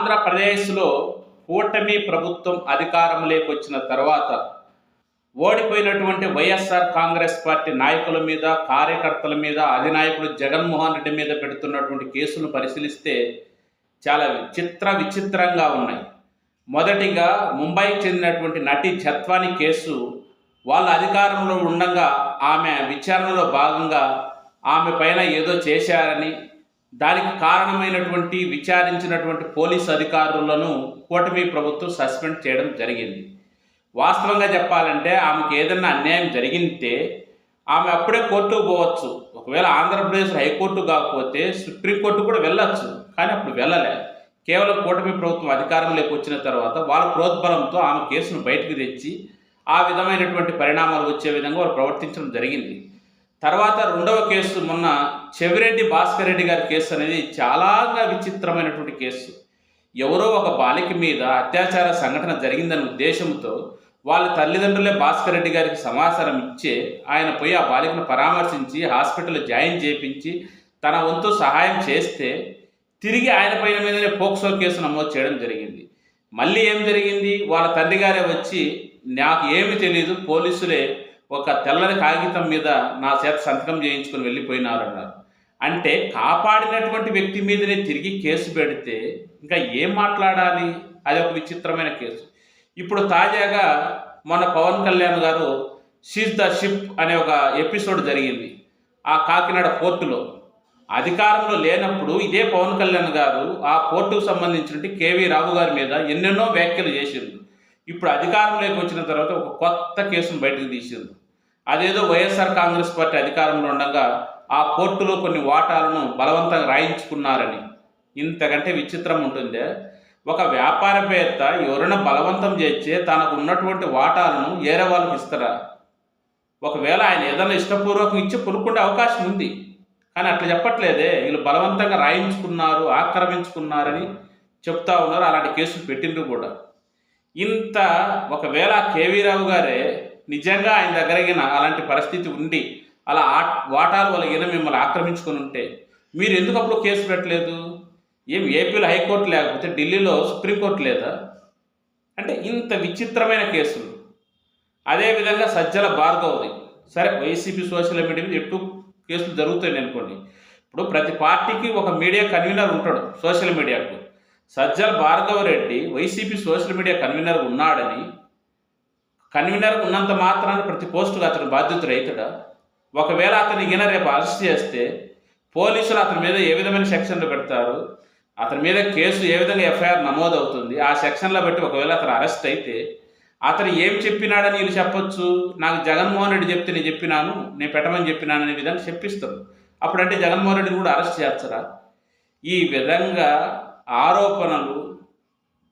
ఆంధ్రప్రదేశ్లో కూటమి ప్రభుత్వం అధికారంలోకి వచ్చిన తర్వాత ఓడిపోయినటువంటి వైఎస్ఆర్ కాంగ్రెస్ పార్టీ నాయకుల మీద కార్యకర్తల మీద అధినాయకుడు జగన్మోహన్ రెడ్డి మీద పెడుతున్నటువంటి కేసులు పరిశీలిస్తే చాలా విచిత్ర విచిత్రంగా ఉన్నాయి. మొదటిగా ముంబైకి చెందినటువంటి నటి జత్వాని కేసు వాళ్ళ అధికారంలో ఉండగా ఆమె విచారణలో భాగంగా ఆమె పైన ఏదో చేశారని దానికి కారణమైనటువంటి విచారించినటువంటి పోలీస్ అధికారులను కూటమి ప్రభుత్వం సస్పెండ్ చేయడం జరిగింది. వాస్తవంగా చెప్పాలంటే ఆమెకు ఏదైనా అన్యాయం జరిగితే ఆమె అప్పుడే కోర్టుకు పోవచ్చు. ఒకవేళ ఆంధ్రప్రదేశ్ హైకోర్టు కాకపోతే సుప్రీంకోర్టు కూడా వెళ్ళచ్చు. కానీ అప్పుడు వెళ్ళలే. కేవలం కూటమి ప్రభుత్వం అధికారంలోకి వచ్చిన తర్వాత వాళ్ళ ప్రోద్బలంతో ఆమె కేసును బయటకు తెచ్చి ఆ విధమైనటువంటి పరిణామాలు వచ్చే విధంగా వాళ్ళు ప్రవర్తించడం జరిగింది. తర్వాత రెండవ కేసు మొన్న చెవిరెడ్డి భాస్కర్ రెడ్డి గారి కేసు అనేది చాలా విచిత్రమైనటువంటి కేసు. ఎవరో ఒక బాలిక మీద అత్యాచార సంఘటన జరిగిందనే ఉద్దేశంతో వాళ్ళ తల్లిదండ్రులే భాస్కర్ రెడ్డి గారికి సమాచారం ఇచ్చే ఆయన పోయి ఆ బాలికను పరామర్శించి హాస్పిటల్లో జాయిన్ చేయించి తన వంతు సహాయం చేస్తే తిరిగి ఆయన పైన మీదనే పోక్సో కేసు నమోదు చేయడం జరిగింది. మళ్ళీ ఏం జరిగింది? వాళ్ళ తండ్రి గారే వచ్చి నాకు ఏమి తెలియదు పోలీసులే ఒక తెల్లని కాగితం మీద నా చేత సంతకం చేయించుకొని వెళ్ళిపోయినారు అన్నారు అంటే కాపాడినటువంటి వ్యక్తి మీదనే తిరిగి కేసు పెడితే ఇంకా ఏం మాట్లాడాలి? అది ఒక విచిత్రమైన కేసు. ఇప్పుడు తాజాగా మొన్న పవన్ కళ్యాణ్ గారు షీజ్ ద షిప్ అనే ఒక ఎపిసోడ్ జరిగింది ఆ కాకినాడ పోర్టులో అధికారంలో లేనప్పుడు ఇదే పవన్ కళ్యాణ్ గారు ఆ పోర్టుకు సంబంధించినట్టు కేవీ రావు గారి మీద ఎన్నెన్నో వ్యాఖ్యలు చేసిండు ఇప్పుడు అధికారంలోకి వచ్చిన తర్వాత ఒక కొత్త కేసును బయటకు తీసిండు అదేదో వైఎస్ఆర్ కాంగ్రెస్ పార్టీ అధికారంలో ఉండగా ఆ కోర్టులో కొన్ని వాటాలను బలవంతంగా రాయించుకున్నారని. ఇంతకంటే విచిత్రం ఉంటుందే. ఒక వ్యాపారవేత్త ఎవరైనా బలవంతం చేస్తే తనకు ఉన్నటువంటి వాటాలను ఏరే వాళ్ళకి ఇస్తారా? ఒకవేళ ఆయన ఏదైనా ఇష్టపూర్వకం ఇచ్చి కొనుక్కునే అవకాశం ఉంది. కానీ అట్లా చెప్పట్లేదే. వీళ్ళు బలవంతంగా రాయించుకున్నారు ఆక్రమించుకున్నారని చెప్తా ఉన్నారు. అలాంటి కేసులు పెట్టిండ్రు కూడా. ఇంత ఒకవేళ కేవీరావు గారే నిజంగా ఆయన దగ్గరగిన అలాంటి పరిస్థితి ఉండి అలా ఆ వాటాలు వాళ్ళగిన మిమ్మల్ని ఆక్రమించుకొని ఉంటే మీరు ఎందుకు అప్పుడు కేసు పెట్టలేదు? ఏం ఏపీలో హైకోర్టు లేకపోతే ఢిల్లీలో సుప్రీంకోర్టు లేదా? అంటే ఇంత విచిత్రమైన కేసులు. అదేవిధంగా సజ్జల భార్గవది. సరే వైసీపీ సోషల్ మీడియా మీద ఎటు కేసులు జరుగుతాయి అనుకోండి. ఇప్పుడు ప్రతి పార్టీకి ఒక మీడియా కన్వీనర్ ఉంటాడు సోషల్ మీడియాకు. Sajjala Bhargava Reddy YCP social media convener ఉన్నాడని కన్వీనర్ ఉన్నంత మాత్రాన్ని ప్రతి పోస్టుకు అతను బాధ్యతలు అవుతాడా ఒకవేళ అతని గిన రేపు అరెస్ట్ చేస్తే పోలీసులు అతని మీద ఏ విధమైన సెక్షన్లు పెడతారు? అతని మీద కేసు ఏ విధంగా ఎఫ్ఐఆర్ నమోదవుతుంది? ఆ సెక్షన్లో బట్టి ఒకవేళ అతను అరెస్ట్ అయితే అతను ఏం చెప్పినాడని వీళ్ళు చెప్పొచ్చు? నాకు జగన్మోహన్ రెడ్డి చెప్తే నేను చెప్పినాను నేను పెట్టమని చెప్పినాను అనే విధంగా చెప్పిస్తారు. అప్పుడంటే జగన్మోహన్ రెడ్డిని కూడా అరెస్ట్ చేస్తారా? ఈ విధంగా ఆరోపణలు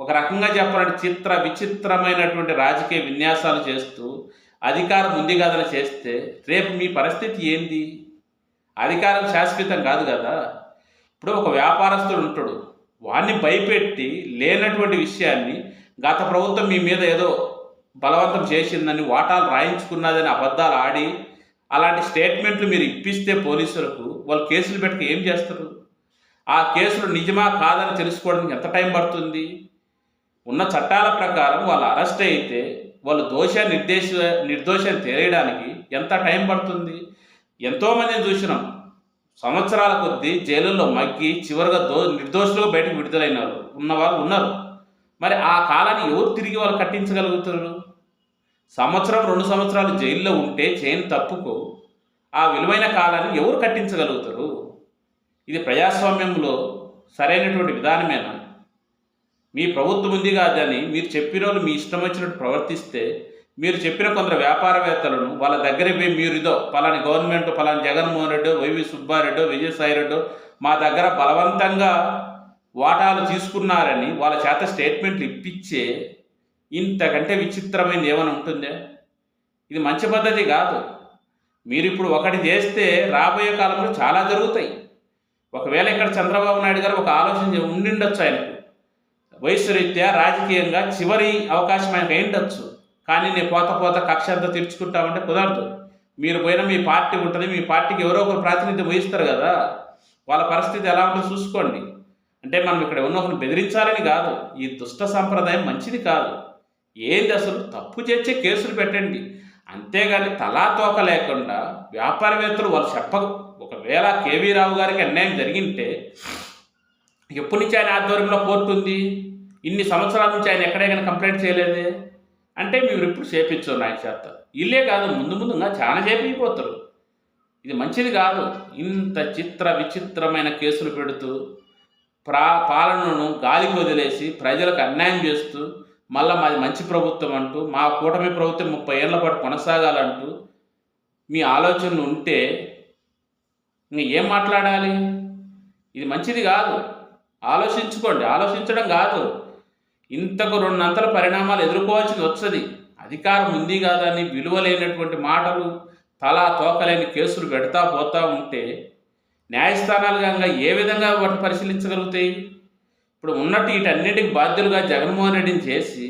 ఒక రకంగా చెప్పాలంటే చిత్ర విచిత్రమైనటువంటి రాజకీయ విన్యాసాలు చేస్తూ అధికారం ఉంది కదని చేస్తే రేపు మీ పరిస్థితి ఏంది? అధికారం శాశ్వతం కాదు కదా? ఇప్పుడు ఒక వ్యాపారస్తుడు ఉంటాడు. వాడిని భయపెట్టి లేనటువంటి విషయాన్ని గత ప్రభుత్వం మీ మీద ఏదో బలవంతం చేసిందని వాటాలు రాయించుకున్నదని అబద్ధాలు ఆడి అలాంటి స్టేట్మెంట్లు మీరు ఇప్పిస్తే పోలీసులకు వాళ్ళు కేసులు పెట్టుకు ఏం చేస్తారు? ఆ కేసులు నిజమా కాదని తెలుసుకోవడానికి ఎంత టైం పడుతుంది? ఉన్న చట్టాల ప్రకారం వాళ్ళు అరెస్ట్ అయితే వాళ్ళు దోష నిర్దేశ నిర్దోషం తెలియడానికి ఎంత టైం పడుతుంది? ఎంతోమందిని చూసినాం. సంవత్సరాల కొద్దీ జైలుల్లో మగ్గి చివరిగా దో నిర్దోషులుగా బయటకు విడుదలైనారు. ఉన్నవాళ్ళు ఉన్నారు. మరి ఆ కాలాన్ని ఎవరు తిరిగి వాళ్ళు కట్టించగలుగుతారు సంవత్సరం రెండు సంవత్సరాలు జైల్లో ఉంటే చేయని తప్పుకు. ఆ విలువైన కాలాన్ని ఎవరు కట్టించగలుగుతారు? ఇది ప్రజాస్వామ్యంలో సరైనటువంటి విధానమేనా? మీ ప్రభుత్వం ఉంది కాదని మీరు చెప్పిన వాళ్ళు మీ ఇష్టం వచ్చినట్టు ప్రవర్తిస్తే మీరు చెప్పిన కొందరు వ్యాపారవేత్తలను వాళ్ళ దగ్గర పోయి మీరు ఇదో పలాని గవర్నమెంట్ పలాని జగన్మోహన్ రెడ్డి వైవి సుబ్బారెడ్డి విజయసాయి రెడ్డి మా దగ్గర బలవంతంగా వాటాలు తీసుకున్నారని వాళ్ళ చేత స్టేట్మెంట్లు ఇప్పించే ఇంతకంటే విచిత్రమైనది ఏమైనా ఉంటుందే? ఇది మంచి పద్ధతి కాదు. మీరు ఇప్పుడు ఒకటి చేస్తే రాబోయే కాలంలో చాలా జరుగుతాయి. ఒకవేళ ఇక్కడ చంద్రబాబు నాయుడు గారు ఒక ఆలోచన ఉండిండొచ్చు ఆయనకు. వయసు రీత్యా రాజకీయంగా చివరి అవకాశం ఆయనకు అయిండొచ్చు కానీ నేను పోత పోత కక్ష అంతా తీర్చుకుంటామంటే కుదరదు. మీరు పోయిన మీ పార్టీ ఉంటుంది మీ పార్టీకి ఎవరో ఒకరు ప్రాతినిధ్యం వహిస్తారు కదా. వాళ్ళ పరిస్థితి ఎలా ఉంటుందో చూసుకోండి. అంటే మనం ఇక్కడ ఉన్న ఒకరిని బెదిరించాలని కాదు. ఈ దుష్ట సంప్రదాయం మంచిది కాదు. ఏంది అసలు? తప్పు చేసే కేసులు పెట్టండి. అంతేగాని తలా తోక లేకుండా వ్యాపారవేత్తలు వాళ్ళు చెప్ప ఒకవేళ కేవీ రావు గారికి అన్యాయం జరిగింటే ఎప్పటి నుంచి ఆయన ఆధ్వర్యంలో కోర్టు ఉంది? ఇన్ని సంవత్సరాల నుంచి ఆయన ఎక్కడైనా కంప్లైంట్ చేయలేదే. అంటే మీరు ఇప్పుడు చేపించారు ఆయన చేత. ఇల్లే కాదు ముందు ముందుగా చాలా చేపిపోతారు ఇది మంచిది కాదు. ఇంత చిత్ర విచిత్రమైన కేసులు పెడుతూ ప్రా పాలనను గాలికి వదిలేసి ప్రజలకు అన్యాయం చేస్తూ మళ్ళీ మాది మంచి ప్రభుత్వం అంటూ మా కూటమి ప్రభుత్వం ముప్పై ఏళ్ళ పాటు కొనసాగాలంటూ మీ ఆలోచనలు ఉంటే ఇంక ఏం మాట్లాడాలి? ఇది మంచిది కాదు. ఆలోచించుకోండి. ఆలోచించడం కాదు. ఇంతకు రెండంతల పరిణామాలు ఎదుర్కోవాల్సింది వస్తుంది. అధికారం ఉంది కాదని విలువ లేనటువంటి మాటలు తలా తోకలేని కేసులు పెడతా పోతా ఉంటే న్యాయస్థానాలు కనుక ఏ విధంగా వాటిని పరిశీలించగలుగుతాయి? ఇప్పుడు ఉన్నట్టు వీటన్నిటికి బాధ్యులుగా జగన్మోహన్ రెడ్డిని చేసి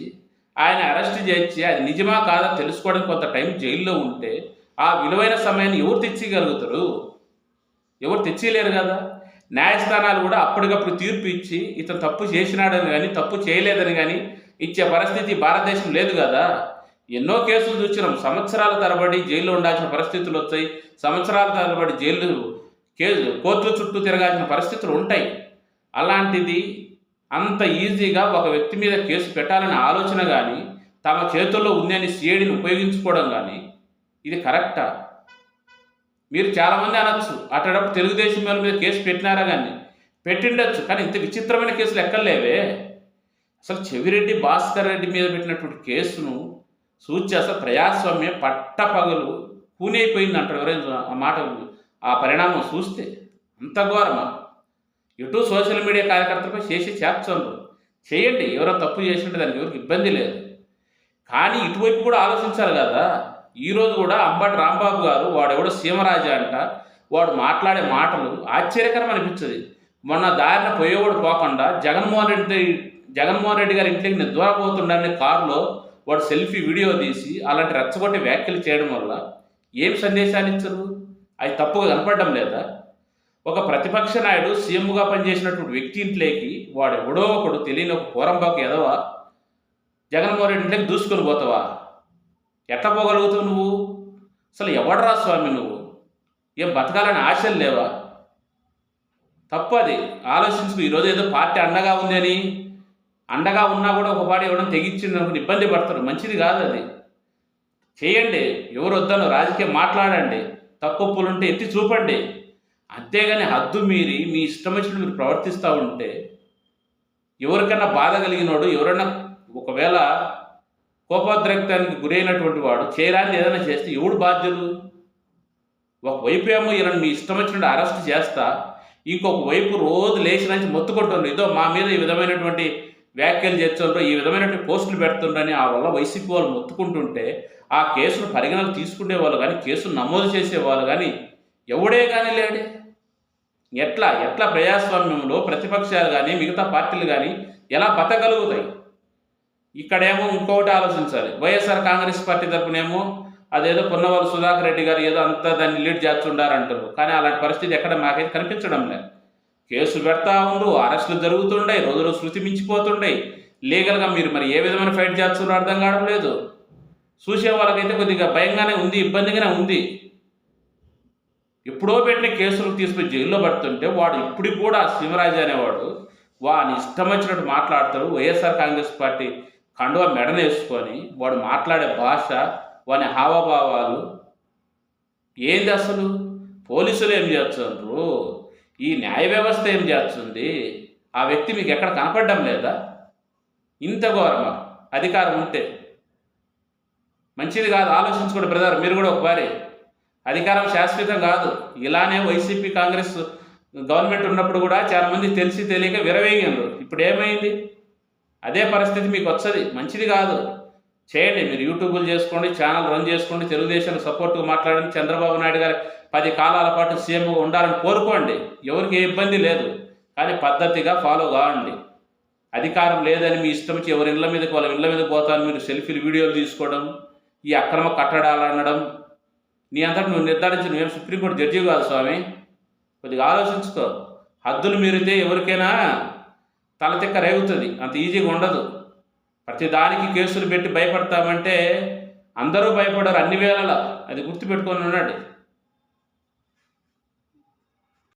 ఆయన అరెస్ట్ చేసి అది నిజమా కాదా తెలుసుకోవడానికి కొంత టైం జైల్లో ఉంటే ఆ విలువైన సమయాన్ని ఎవరు తెచ్చిగలుగుతారు ఎవరు తెచ్చిలేరు కదా? న్యాయస్థానాలు కూడా అప్పటికప్పుడు తీర్పు ఇచ్చి ఇతను తప్పు చేసినాడని కానీ తప్పు చేయలేదని కానీ ఇచ్చే పరిస్థితి భారతదేశం లేదు కదా. ఎన్నో కేసులు చూసినాం. సంవత్సరాల తరబడి జైల్లో ఉండాల్సిన పరిస్థితులు వచ్చాయి సంవత్సరాల తరబడి జైలు కేసు కోర్టు చుట్టూ తిరగాల్సిన పరిస్థితులు ఉంటాయి. అలాంటిది అంత ఈజీగా ఒక వ్యక్తి మీద కేసు పెట్టాలనే ఆలోచన కానీ తమ చేతుల్లో ఉందని సిఐడిని ఉపయోగించుకోవడం కానీ ఇది కరెక్టా? మీరు చాలామంది అనొచ్చు. అటప్పుడు తెలుగుదేశం వాళ్ళ మీద కేసు పెట్టినారా కానీ పెట్టిండొచ్చు. కానీ ఇంత విచిత్రమైన కేసులు ఎక్కర్లేవే అసలు చెవిరెడ్డి భాస్కర్ రెడ్డి మీద పెట్టినటువంటి కేసును సూచి అసలు ప్రజాస్వామ్యం పట్టపగలు కూనైపోయింది అంటారు ఎవరైనా ఆ మాట ఆ పరిణామం చూస్తే. అంత ఘోరమా? ఎటు సోషల్ మీడియా కార్యకర్తలపై చేసి చేర్చండు చేయండి. ఎవరో తప్పు చేసింటే దానికి ఎవరికి ఇబ్బంది లేదు. కానీ ఇటువైపు కూడా ఆలోచించాలి కదా. ఈరోజు కూడా అంబటి రాంబాబు గారు వాడెవడో సీమరాజా అంట వాడు మాట్లాడే మాటలు ఆశ్చర్యకరం అనిపించదు. మొన్న దారిన పోయేవాడు పోకుండా జగన్మోహన్ రెడ్డి జగన్మోహన్ రెడ్డి గారి ఇంట్లోకి నేను దూరపోతుండని కారులో వాడు సెల్ఫీ వీడియో తీసి అలాంటి రెచ్చగొట్టే వ్యాఖ్యలు చేయడం వల్ల ఏం సందేశాన్ని ఇచ్చరు? అవి తప్పుగా కనపడడం లేదా? ఒక ప్రతిపక్ష నాయుడు సీఎంగా పనిచేసినటువంటి వ్యక్తి ఇంట్లోకి వాడు ఎవడో ఒకడు తెలియని ఒక పోరంబాకు ఎదవా? జగన్మోహన్ రెడ్డి ఇంట్లోకి దూసుకొని పోతావా? ఎట్లా పోగలుగుతావు నువ్వు? అసలు ఎవడరా స్వామి నువ్వు? ఏం బతకాలని ఆశలు లేవా? తప్పది. అది ఆలోచించుకు ఈరోజు ఏదో పార్టీ అండగా ఉంది అని. అండగా ఉన్నా కూడా ఒక పార్టీ ఇవ్వడం తెగించింది అనుకుని ఇబ్బంది పడతారు. మంచిది కాదు అది. చేయండి. ఎవరు వద్దనో రాజకీయం మాట్లాడండి. తప్పులు ఉంటే ఎత్తి చూపండి. అంతేగాని హద్దు మీరి మీ ఇష్టం వచ్చినట్టు మీరు ప్రవర్తిస్తూ ఉంటే ఎవరికైనా బాధ కలిగినోడు ఎవరైనా ఒకవేళ కోపోద్రేక్తానికి గురైనటువంటి వాడు చేయరాని ఏదైనా చేస్తే ఎవడు బాధ్యులు? ఒకవైపు ఏమో ఈయన మీ ఇష్టం వచ్చినట్టు అరెస్ట్ చేస్తా ఇంకొక వైపు రోజు లేచి నుంచి మొత్తుకుంటున్నారు ఇదో మా మీద ఈ విధమైనటువంటి వ్యాఖ్యలు చేస్తుండ్రు ఈ విధమైనటువంటి పోస్టులు పెడుతుండ్రని ఆ వల్ల వైసీపీ వాళ్ళు మొత్తుకుంటుంటే ఆ కేసును పరిగణలు తీసుకునే వాళ్ళు కానీ కేసును నమోదు చేసేవాళ్ళు కానీ ఎవడే కానీ లేడే. ఎట్లా ఎట్లా ప్రజాస్వామ్యంలో ప్రతిపక్షాలు కానీ మిగతా పార్టీలు కానీ ఎలా బతకగలుగుతాయి? ఇక్కడేమో ఇంకొకటి ఆలోచించాలి. వైఎస్ఆర్ కాంగ్రెస్ పార్టీ తరపునేమో అదేదో పొన్నవాళ్ళు సుధాకర్ రెడ్డి గారు ఏదో అంతా దాన్ని లీడ్ చేస్తుండారంటారు. కానీ అలాంటి పరిస్థితి ఎక్కడ మాకైతే కనిపించడం లేదు. కేసులు పెడతా ఉండు అరెస్టులు జరుగుతుండే రోజు శృతి మించిపోతుండే లీగల్గా మీరు మరి ఏ విధమైన ఫైట్ చేస్తున్నారో అర్థం కావడం లేదు. చూసే వాళ్ళకైతే కొద్దిగా భయంగానే ఉంది ఇబ్బందిగానే ఉంది. ఎప్పుడో పెట్టిన కేసులు తీసుకుని జైల్లో పడుతుంటే వాడు ఇప్పటికి కూడా శివరాజు అనేవాడు వాని ఇష్టం వచ్చినట్టు మాట్లాడతాడు. వైఎస్ఆర్ కాంగ్రెస్ పార్టీ కండువ మెడనేసుకొని వాడు మాట్లాడే భాష వాని హావభావాలు ఏంది అసలు? పోలీసులు ఏం చేస్తుండ్రు? ఈ న్యాయ వ్యవస్థ ఏం చేస్తుంది? ఆ వ్యక్తి మీకు ఎక్కడ కనపడడం లేదా? ఇంత ఘోరమా? అధికారం ఉంటే. మంచిది కాదు ఆలోచించుకోండి బ్రదర్ మీరు కూడా ఒకసారి. అధికారం శాశ్వతం కాదు. ఇలానే వైసీపీ కాంగ్రెస్ గవర్నమెంట్ ఉన్నప్పుడు కూడా చాలామంది తెలిసి తెలియక విరవేగారు ఇప్పుడు ఏమైంది? అదే పరిస్థితి మీకు వచ్చది మంచిది కాదు. చేయండి. మీరు యూట్యూబ్లు చేసుకోండి ఛానల్ రన్ చేసుకోండి తెలుగుదేశం సపోర్ట్గా మాట్లాడండి. చంద్రబాబు నాయుడు గారి పది కాలాల పాటు సీఎంగా ఉండాలని కోరుకోండి. ఎవరికి ఏ ఇబ్బంది లేదు. కానీ పద్ధతిగా ఫాలో కావండి. అధికారం లేదని మీ ఇష్టం వచ్చి ఎవరి ఇళ్ళ మీదకి వాళ్ళ ఇళ్ళ మీద పోతాను మీరు సెల్ఫీలు వీడియోలు తీసుకోవడం ఈ అక్రమ కట్టడాలు అనడం నీ అంతటి నువ్వు నిర్ధారించి నువ్వేం సుప్రీంకోర్టు జడ్జి కాదు స్వామి. కొద్దిగా ఆలోచించుకో. హద్దులు మీరితే ఎవరికైనా తలతిక్క రేగుతుంది. అంత ఈజీగా ఉండదు. ప్రతి దానికి కేసులు పెట్టి భయపడతామంటే అందరూ భయపడరు అన్ని వేళలా. అది గుర్తుపెట్టుకొని ఉండండి.